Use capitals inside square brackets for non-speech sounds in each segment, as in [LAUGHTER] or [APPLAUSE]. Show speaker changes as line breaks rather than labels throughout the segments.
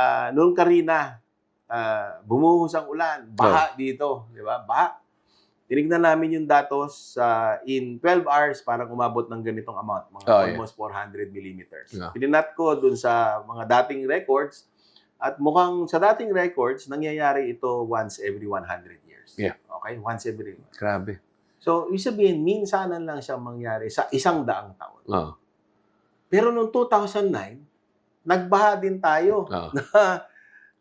Ah, noong Karina, ah, bumuhos ang ulan, baha dito, di ba? Baha. Tinignan namin yung datos sa in 12 hours parang umabot ng ganitong amount, mga
Oh, yeah.
almost 400 millimeters.
Yeah.
Pininat ko dun sa mga dating records at mukhang sa dating records, nangyayari ito once every 100 years.
Yeah.
Okay? Once every
Grabe.
So, ibig sabihin, minsanan lang siya mangyari sa isang daang taon.
Oo.
Pero noong 2009, nagbaha din tayo.
Oo. [LAUGHS]
Na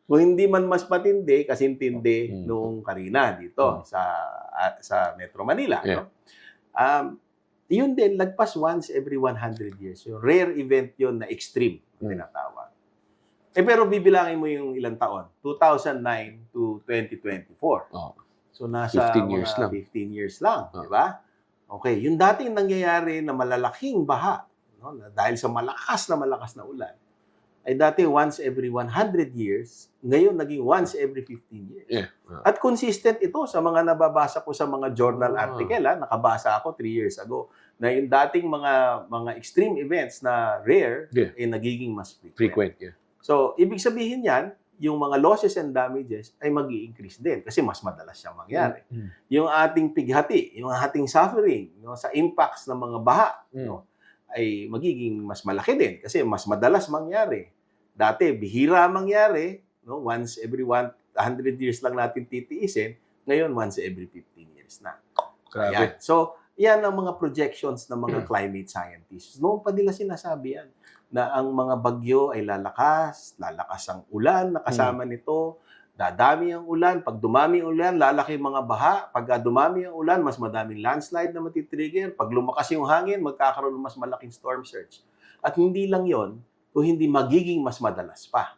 kung hindi man mas matindi, kasi tindi
Mm.
noong Karina dito
Mm.
sa ah, sa Metro Manila.
Yeah.
No? Um, yun din, lagpas once every 100 years. Yung rare event yun na extreme,
Mm.
tinatawag. Eh pero bibilangin mo yung ilang taon. 2009 to 2024.
Oo.
So nasa
15 years lang.
15 years lang,
Oo.
di ba? Okay, yung dating nangyayari na malalaking baha, no, na dahil sa malakas na malakas na ulan, ay dati once every 100 years, ngayon naging once every 15 years.
Yeah. Oo.
At consistent ito sa mga nababasa ko sa mga journal
Ah.
article, ha? nakabasa ako 3 years ago, na yung dating mga mga extreme events na rare,
Yeah.
ay nagiging mas frequent.
Frequent. Yeah.
So, ibig sabihin yan, yung mga losses and damages ay mag increase din kasi mas madalas siyang mangyari.
Mm.
Yung ating pighati, yung ating suffering no, sa impacts ng mga baha
Mm.
no, ay magiging mas malaki din kasi mas madalas mangyari. Dati, bihira mangyari, no, once every one, 100 years lang natin titiisin, ngayon once every 15 years na.
Grabe.
Ayan. So, yan ang mga projections ng mga
Mm.
climate scientists. Noong pa nila sinasabi yan, na ang mga bagyo ay lalakas, lalakas ang ulan na kasama
Mm.
nito, dadami ang ulan, pag dumami ang ulan, lalaki mga baha, pag dumami ang ulan, mas madaming landslide na matitrigger, pag lumakas yung hangin, magkakaroon ng mas malaking storm surge. At hindi lang yon, kung hindi magiging mas madalas pa.